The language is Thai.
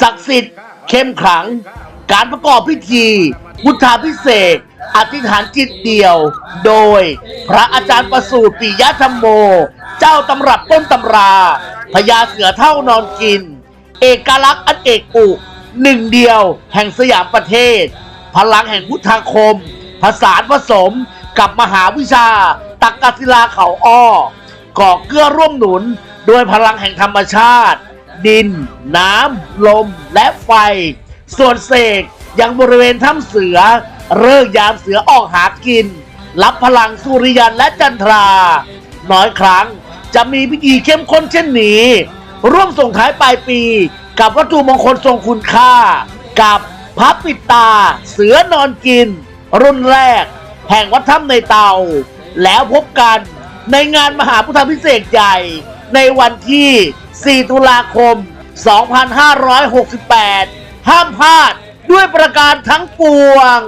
ศักดิ์สิทธิ์ เข้มขลัง การประกอบพิธี พุทธาพิเศษ อธิษฐานจิตเดียว โดยพระอาจารย์ประสูติปิยธรรมโม เจ้าตำรับต้นตำราพญาเสือเท่านอนกิน เอกลักษณ์อันเอกอุหนึ่งเดียวแห่งสยามประเทศ พลังแห่งพุทธาคม ผสานผสมกับมหาวิชา ตักกศิลาเขาอ้อก่อเกื้อร่วมหนุน โดยพลังแห่งธรรมชาติ ดิน น้ำ ลม และไฟ ส่วนเสกยังบริเวณถ้ำเสือเริกยามเสือออกหากิน รับพลังสุริยันและจันทรา น้อยครั้งจะมีพิธีเข้มข้นเช่นนี้ ร่วมส่งท้ายปลายปี กับวัตถุมงคลทรงคุณค่า กับพระปิดตา เสือนอนกิน รุ่นแรก แห่งวัดถ้ำในเตา แล้วพบกันในงานมหาพุทธพิเศษใหญ่ ในวันที่ 4 ตุลาคม 2568 ห้ามพลาดด้วยประการทั้งปวง